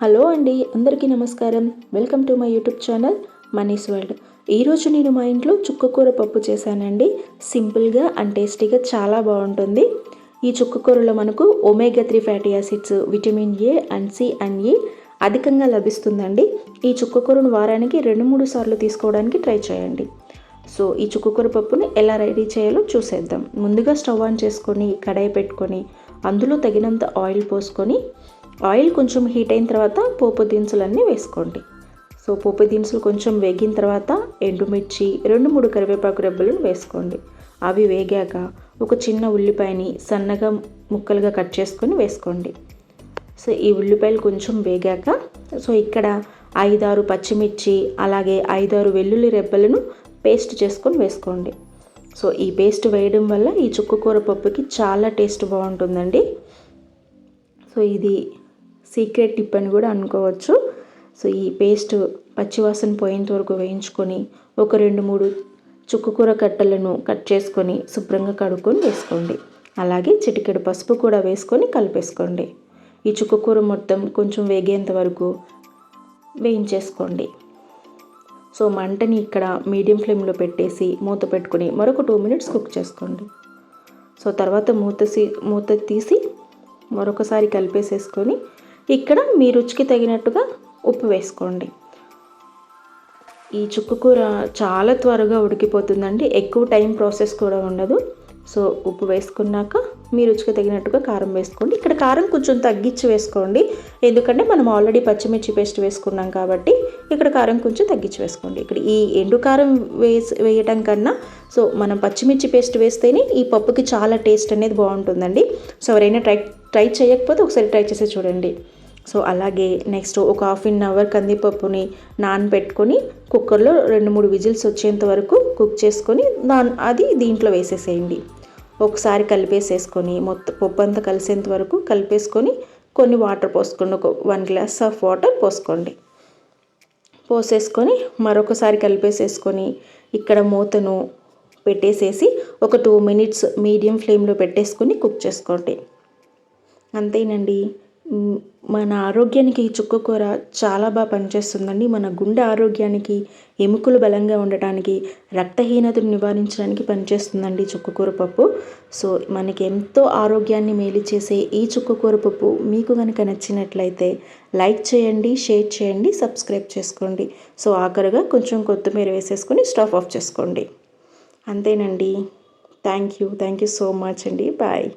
Hello అండి అందరికీ నమస్కారం. Welcome to my YouTube channel Manis world. ఈరోజు నేను మా ఇంట్లో చుక్కకూర పప్పు చేశానండి. సింపుల్గా అండ్ టేస్టీగా చాలా బాగుంటుంది. ఈ చుక్కకూరలో మనకు omega three fatty acids vitamin A and C and E అధికంగా లభిస్తుందండి. ఈ చుక్కకూరను వారానికి రెండు మూడు సార్లు తీసుకోవడానికి ట్రై చేయండి. సో ఈ చుక్కకూర పప్పుని ఎలా రెడీ చేయాలో చూసేద్దాం. ముందుగా స్టవ్ ఆన్ చేసుకొని కడాయి పెట్టుకొని అందులో తగినంత ఆయిల్ పోసుకొని ఆయిల్ కొంచెం హీట్ అయిన తర్వాత పోపు దినుసులన్నీ వేసుకోండి. సో పోపు దినుసులు కొంచెం వేగిన తర్వాత ఎండుమిర్చి రెండు మూడు కరివేపాకు రెబ్బలను వేసుకోండి. అవి వేగాక ఒక చిన్న ఉల్లిపాయని సన్నగా ముక్కలుగా కట్ చేసుకొని వేసుకోండి. సో ఈ ఉల్లిపాయలు కొంచెం వేగాక సో ఇక్కడ ఐదారు పచ్చిమిర్చి అలాగే ఐదారు వెల్లుల్లి రెబ్బలను పేస్ట్ చేసుకొని వేసుకోండి. సో ఈ పేస్ట్ వేయడం వల్ల ఈ చుక్కకూర పప్పుకి చాలా టేస్ట్ బాగుంటుందండి. సో ఇది సీక్రెట్ టిప్ అని కూడా అనుకోవచ్చు. సో ఈ పేస్ట్ పచ్చివాసన పోయేంత వరకు వేయించుకొని ఒక రెండు మూడు చుక్కుకూర కట్టలను కట్ చేసుకొని శుభ్రంగా కడుక్కొని వేసుకోండి. అలాగే చిటికెడు పసుపు కూడా వేసుకొని కలిపేసుకోండి. ఈ చుక్కకూర మొత్తం కొంచెం వేగేంత వరకు వేయించేసుకోండి. సో మంటని ఇక్కడ మీడియం ఫ్లేమ్లో పెట్టేసి మూత పెట్టుకుని మరొక టూ మినిట్స్ కుక్ చేసుకోండి. సో తర్వాత మూత మూత తీసి మరొకసారి కలిపేసేసుకొని ఇక్కడ మీ రుచికి తగినట్టుగా ఉప్పు వేసుకోండి. ఈ చుక్కకూర చాలా త్వరగా ఉడికిపోతుందండి. ఎక్కువ టైం ప్రాసెస్ కూడా ఉండదు. సో ఉప్పు వేసుకున్నాక మీ రుచికి తగినట్టుగా కారం వేసుకోండి. ఇక్కడ కారం కొంచెం తగ్గించి వేసుకోండి. ఎందుకంటే మనం ఆల్రెడీ పచ్చిమిర్చి పేస్ట్ వేసుకున్నాం కాబట్టి ఇక్కడ కారం కొంచెం తగ్గించి వేసుకోండి. ఇక్కడ ఈ ఎండు కారం వేసి వేయటం కన్నా సో మనం పచ్చిమిర్చి పేస్ట్ వేస్తేనే ఈ పప్పుకి చాలా టేస్ట్ అనేది బాగుంటుందండి. సో ఎవరైనా ట్రై ట్రై చేయకపోతే ఒకసారి ట్రై చేసి చూడండి. సో అలాగే నెక్స్ట్ ఒక హాఫ్ ఎన్ అవర్ కందిపప్పుని నానబెట్టుకొని కుక్కర్లో రెండు మూడు విజిల్స్ వచ్చేంత వరకు కుక్ చేసుకొని దాని అది దీంట్లో వేసేసేయండి. ఒకసారి కలిపేసేసుకొని మొత్తం పప్పు అంతా కలిసేంత వరకు కలిపేసుకొని కొన్ని వాటర్ పోసుకోండి. ఒక వన్ గ్లాస్ ఆఫ్ వాటర్ పోసుకోండి. పోసేసుకొని మరొకసారి కలిపేసేసుకొని ఇక్కడ మూతను పెట్టేసేసి ఒక టూ మినిట్స్ మీడియం ఫ్లేమ్లో పెట్టేసుకొని కుక్ చేసుకోండి. అంతేనండి. మన ఆరోగ్యానికి ఈ చుక్కకూర చాలా బాగా పనిచేస్తుందండి. మన గుండె ఆరోగ్యానికి ఎముకలు బలంగా ఉండటానికి రక్తహీనతను నివారించడానికి పనిచేస్తుందండి చుక్కకూర పప్పు. సో మనకి ఎంతో ఆరోగ్యాన్ని మేలు చేసే ఈ చుక్కకూర పప్పు మీకు కనుక నచ్చినట్లయితే లైక్ చేయండి షేర్ చేయండి సబ్స్క్రైబ్ చేసుకోండి. సో ఆఖరుగా కొంచెం కొత్తిమీర వేసేసుకొని స్టవ్ ఆఫ్ చేసుకోండి. అంతేనండి. Thank you. Thank you so much అండి. బాయ్.